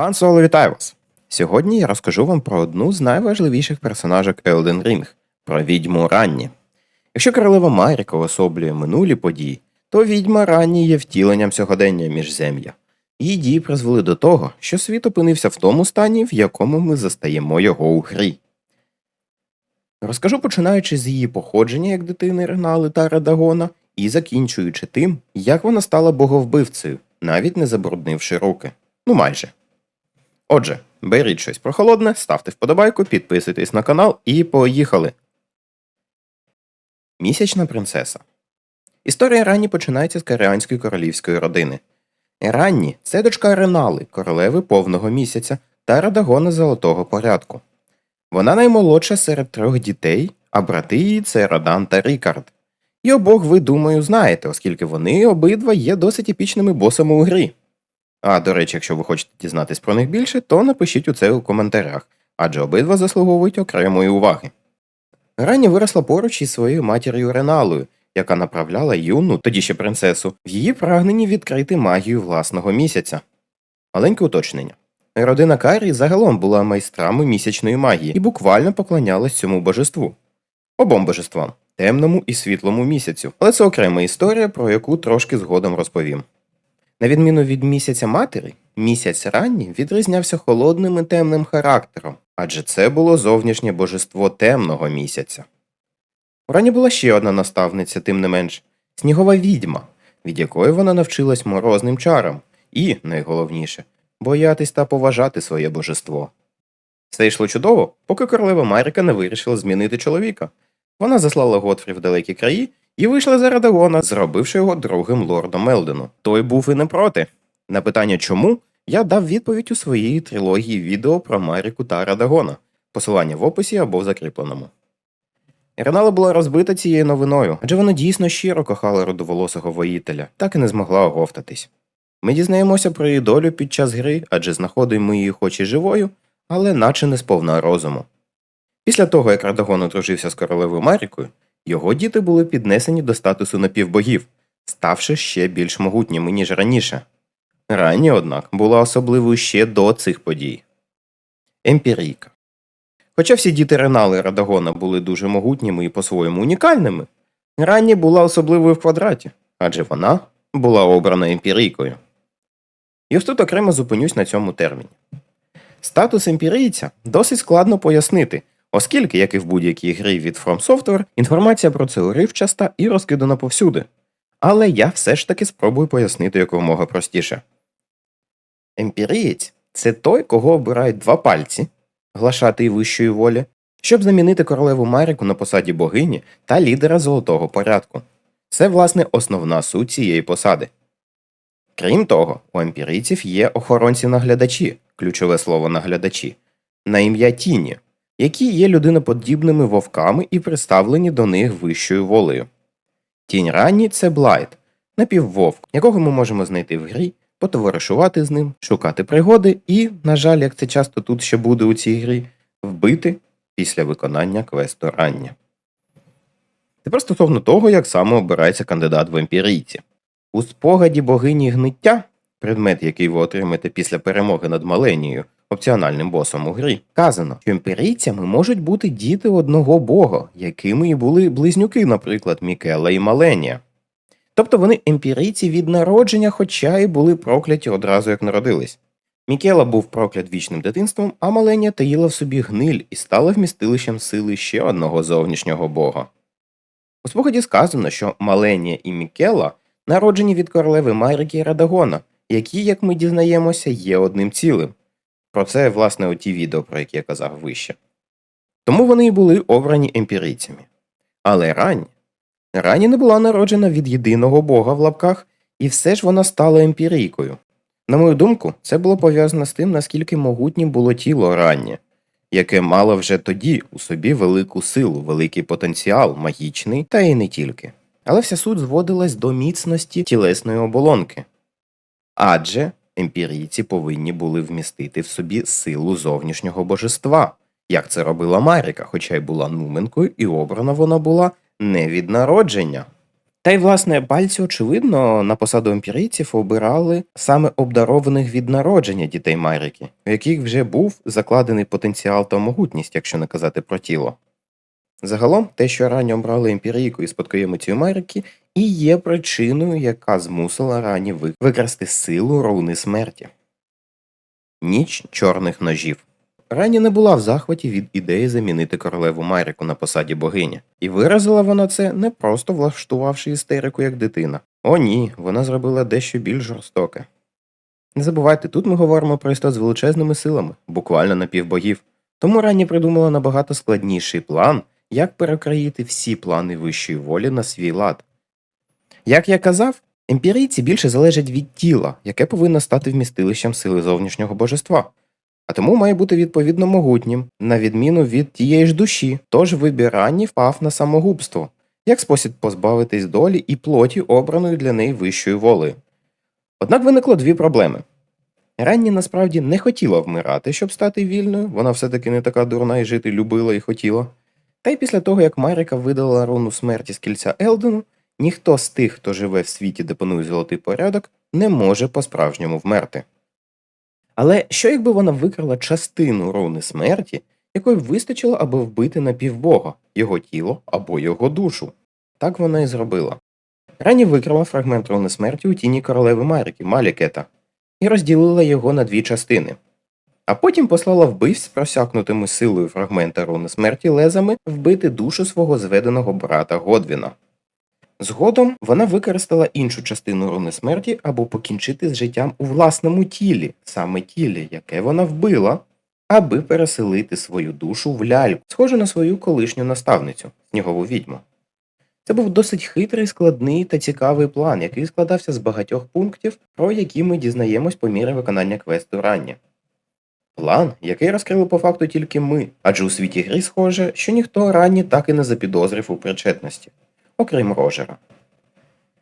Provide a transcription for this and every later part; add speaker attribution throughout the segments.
Speaker 1: Пан Соло, вітаю вас! Сьогодні я розкажу вам про одну з найважливіших персонажок Elden Ring – про відьму Ранні. Якщо королева Маріка особлює минулі події, то відьма Ранні є втіленням сьогодення міжзем'я. Її дії призвели до того, що світ опинився в тому стані, в якому ми застаємо його у грі. Розкажу починаючи з її походження як дитини Ренали та Радагона, і закінчуючи тим, як вона стала боговбивцею, навіть не забруднивши руки. Ну майже. Отже, беріть щось прохолодне, ставте вподобайку, підписуйтесь на канал і поїхали. Місячна принцеса. Історія Ранні починається з каріанської королівської родини. Ранні це дочка Ренали, королеви повного місяця та Радагона золотого порядку. Вона наймолодша серед трьох дітей, а брати її це Радан та Рікард. І обох ви, думаю, знаєте, оскільки вони обидва є досить епічними босами у грі. А до речі, якщо ви хочете дізнатись про них більше, то напишіть у це у коментарях, адже обидва заслуговують окремої уваги. Ранні виросла поруч із своєю матір'ю Реналою, яка направляла юну, тоді ще принцесу, в її прагненні відкрити магію власного місяця. Маленьке уточнення. Родина Карі загалом була майстрами місячної магії і буквально поклонялась цьому божеству. Обом божествам темному і світлому місяцю, але це окрема історія, про яку трошки згодом розповім. На відміну від місяця матері, місяць ранній відрізнявся холодним і темним характером, адже це було зовнішнє божество темного місяця. У Рані була ще одна наставниця, тим не менш снігова відьма, від якої вона навчилась морозним чарам, і, найголовніше, боятись та поважати своє божество. Все йшло чудово, поки королева Маріка не вирішила змінити чоловіка. Вона заслала Готфрі в далекі краї і вийшла за Радагона, зробивши його другим лордом Елдену. Той був і не проти. На питання чому я дав відповідь у своїй трилогії відео про Маріку та Радагона, посилання в описі або в закріпленому. Ренала була розбита цією новиною, адже вона дійсно щиро кохала родоволосого воїтеля, так і не змогла оговтатись. Ми дізнаємося про її долю під час гри, адже знаходимо її хоч і живою, але наче не сповна розуму. Після того, як Радагон одружився з королевою Марікою, його діти були піднесені до статусу напівбогів, ставши ще більш могутніми, ніж раніше. Ранні, однак, була особливою ще до цих подій. Емпірійка. Хоча всі діти Ренали Радагона були дуже могутніми і по-своєму унікальними, Ранні була особливою в квадраті, адже вона була обрана емпірійкою. І ось тут окремо зупинюсь на цьому терміні. Статус емпірійця досить складно пояснити, оскільки, як і в будь-якій грі від From Software, інформація про це уривчаста і розкидана повсюди. Але я все ж таки спробую пояснити якомога простіше. Емпірієць це той, кого обирають два пальці, глашати вищої волі, щоб замінити королеву Маріку на посаді богині та лідера золотого порядку. Це, власне, основна суть цієї посади. Крім того, у емпірійців є охоронці-наглядачі, ключове слово наглядачі, на ім'я Тіні, які є людиноподібними вовками і представлені до них вищою волею. Тінь ранній це Блайт, напіввовк, якого ми можемо знайти в грі, потоваришувати з ним, шукати пригоди і, на жаль, як це часто тут ще буде у цій грі, вбити після виконання квесту рання. Тепер стосовно того, як саме обирається кандидат в емпірійці. У спогаді богині гниття, предмет, який ви отримаєте після перемоги над Маленією, опціональним босом у грі, казано, що імперійцями можуть бути діти одного бога, якими і були близнюки, наприклад, Мікела і Маленія. Тобто вони емпірійці від народження, хоча й були прокляті одразу як народились. Мікела був проклят вічним дитинством, а Маленія таїла в собі гниль і стала вмістилищем сили ще одного зовнішнього бога. У спогаді сказано, що Маленія і Мікела народжені від королеви Майрики і Радагона, які, як ми дізнаємося, є одним цілим. Про це, власне, оті відео, про які я казав вище. Тому вони і були обрані емпірійцями. Але Ранні. Ранні не була народжена від єдиного бога в лапках, і все ж вона стала емпірійкою. На мою думку, це було пов'язано з тим, наскільки могутнім було тіло раннє, яке мало вже тоді у собі велику силу, великий потенціал, магічний, та й не тільки. Але вся суть зводилась до міцності тілесної оболонки. Адже емпірійці повинні були вмістити в собі силу зовнішнього божества, як це робила Маріка, хоча й була нуменкою, і обрана вона була не від народження. Та й власне пальці, очевидно, на посаду емпірійців обирали саме обдарованих від народження дітей Маріки, у яких вже був закладений потенціал та могутність, якщо не казати про тіло. Загалом, те, що ранні обрали емпірійку і спадкоємицю Маріки, і є причиною, яка змусила ранні ви- викрасти силу руни смерті. Ніч чорних ножів. Рані не була в захваті від ідеї замінити королеву Майрику на посаді богині, і виразила вона це не просто влаштувавши істерику як дитина. О ні, вона зробила дещо більш жорстоке. Не забувайте, тут ми говоримо про істот з величезними силами, буквально напівбогів. Тому Рані придумала набагато складніший план, як перекроїти всі плани вищої волі на свій лад. Як я казав, емпірійці більше залежать від тіла, яке повинно стати вмістилищем сили зовнішнього божества а тому має бути відповідно могутнім, на відміну від тієї ж душі, тож вибір Ранні впав на самогубство, як спосіб позбавитись долі і плоті обраної для неї вищої воли. Однак виникло дві проблеми. Ранні насправді не хотіла вмирати, щоб стати вільною, вона все-таки не така дурна і жити любила і хотіла. Та й після того, як Маріка видала руну смерті з кільця Елдену, ніхто з тих, хто живе в світі, де панує золотий порядок, не може по-справжньому вмерти. Але що якби вона викрала частину руни смерті, якої вистачило, аби вбити напівбога, його тіло або його душу? Так вона і зробила. Рані викрала фрагмент руни смерті у тіні королеви Маріки, Малікета, і розділила його на дві частини. А потім послала вбивць просякнутими силою фрагмента руни смерті лезами вбити душу свого зведеного брата Годвіна. Згодом вона використала іншу частину руни смерті або покінчити з життям у власному тілі, саме тілі, яке вона вбила, аби переселити свою душу в ляльку, схожу на свою колишню наставницю, снігову відьму. Це був досить хитрий, складний та цікавий план, який складався з багатьох пунктів, про які ми дізнаємось по мірі виконання квесту рання. План, який розкрили по факту тільки ми, адже у світі грі схоже, що ніхто ранні так і не запідозрив у причетності окрім Рожера.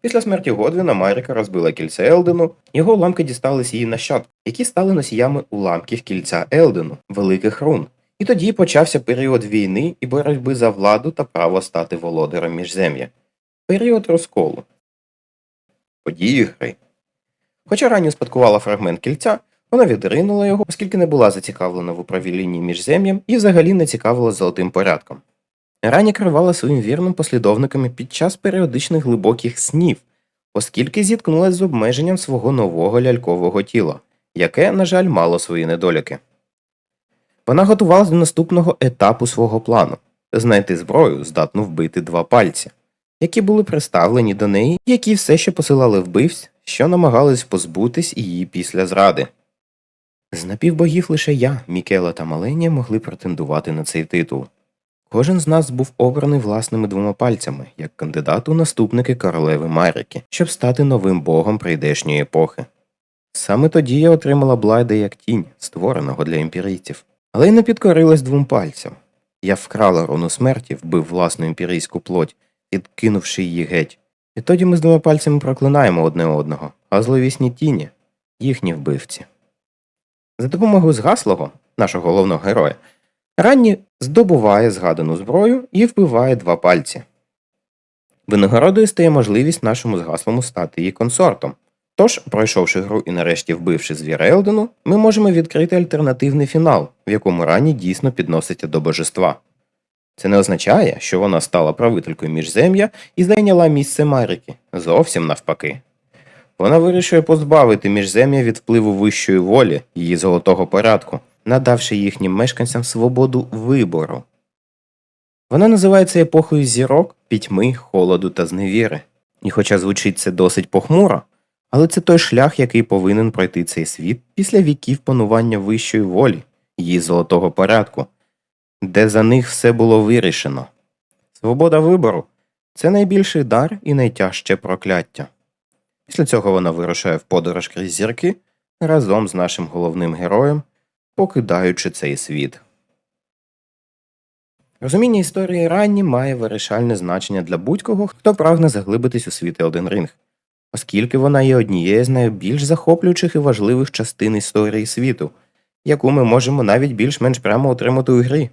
Speaker 1: Після смерті Годвіна Маріка розбила кільце Елдену, його уламки дістались її нащадки, які стали носіями уламків кільця Елдену, великих рун. І тоді почався період війни і боротьби за владу та право стати володарем міжзем'я. Період розколу. Події гри. Хоча ранньо спадкувала фрагмент кільця, вона відринула його, оскільки не була зацікавлена в управлінні міжзем'ям і взагалі не цікавила золотим порядком. Рані керувала своїм вірним послідовниками під час періодичних глибоких снів, оскільки зіткнулася з обмеженням свого нового лялькового тіла, яке, на жаль, мало свої недоліки. Вона готувалася до наступного етапу свого плану знайти зброю, здатну вбити два пальці, які були приставлені до неї, які все ще посилали вбивць, що намагались позбутись її після зради. З напівбогів лише я, Мікела та Маленія могли претендувати на цей титул. Кожен з нас був обраний власними двома пальцями як кандидат у наступники королеви Марики, щоб стати новим богом прийдешньої епохи. Саме тоді я отримала Блайда як тінь, створеного для імперійців, але й не підкорилась двом пальцям. Я вкрала руну смерті, вбив власну імперійську плоть, відкинувши її геть. І тоді ми з двома пальцями проклинаємо одне одного, а зловісні тіні їхні вбивці. За допомогою згаслого, нашого головного героя, Ранні здобуває згадану зброю і вбиває два пальці. Винагородою стає можливість нашому згаслому стати її консортом. Тож, пройшовши гру і нарешті вбивши звіра Елдену, ми можемо відкрити альтернативний фінал, в якому Ранні дійсно підноситься до божества. Це не означає, що вона стала правителькою міжзем'я і зайняла місце Марики, зовсім навпаки. Вона вирішує позбавити міжзем'я від впливу вищої волі, її золотого порядку, надавши їхнім мешканцям свободу вибору. Вона називається епохою зірок, пітьми, холоду та зневіри. І хоча звучить це досить похмуро, але це той шлях, який повинен пройти цей світ після віків панування вищої волі, її золотого порядку, де за них все було вирішено. Свобода вибору це найбільший дар і найтяжче прокляття. Після цього вона вирушає в подорож крізь зірки разом з нашим головним героєм, покидаючи цей світ. Розуміння історії ранні має вирішальне значення для будь-кого, хто прагне заглибитись у світ Elden Ring, оскільки вона є однією з найбільш захоплюючих і важливих частин історії світу, яку ми можемо навіть більш-менш прямо отримати у грі.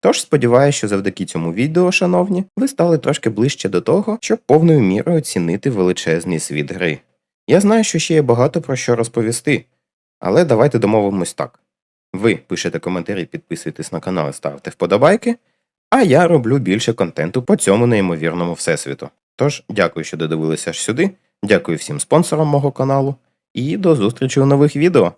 Speaker 1: Тож сподіваюся, що завдяки цьому відео, шановні, ви стали трошки ближче до того, щоб повною мірою оцінити величезний світ гри. Я знаю, що ще є багато про що розповісти, але давайте домовимось так. Ви пишете коментарі, підписуєтесь на канал і ставте вподобайки, а я роблю більше контенту по цьому неймовірному всесвіту. Тож, дякую, що додивилися аж сюди, дякую всім спонсорам мого каналу, і до зустрічі у нових відео.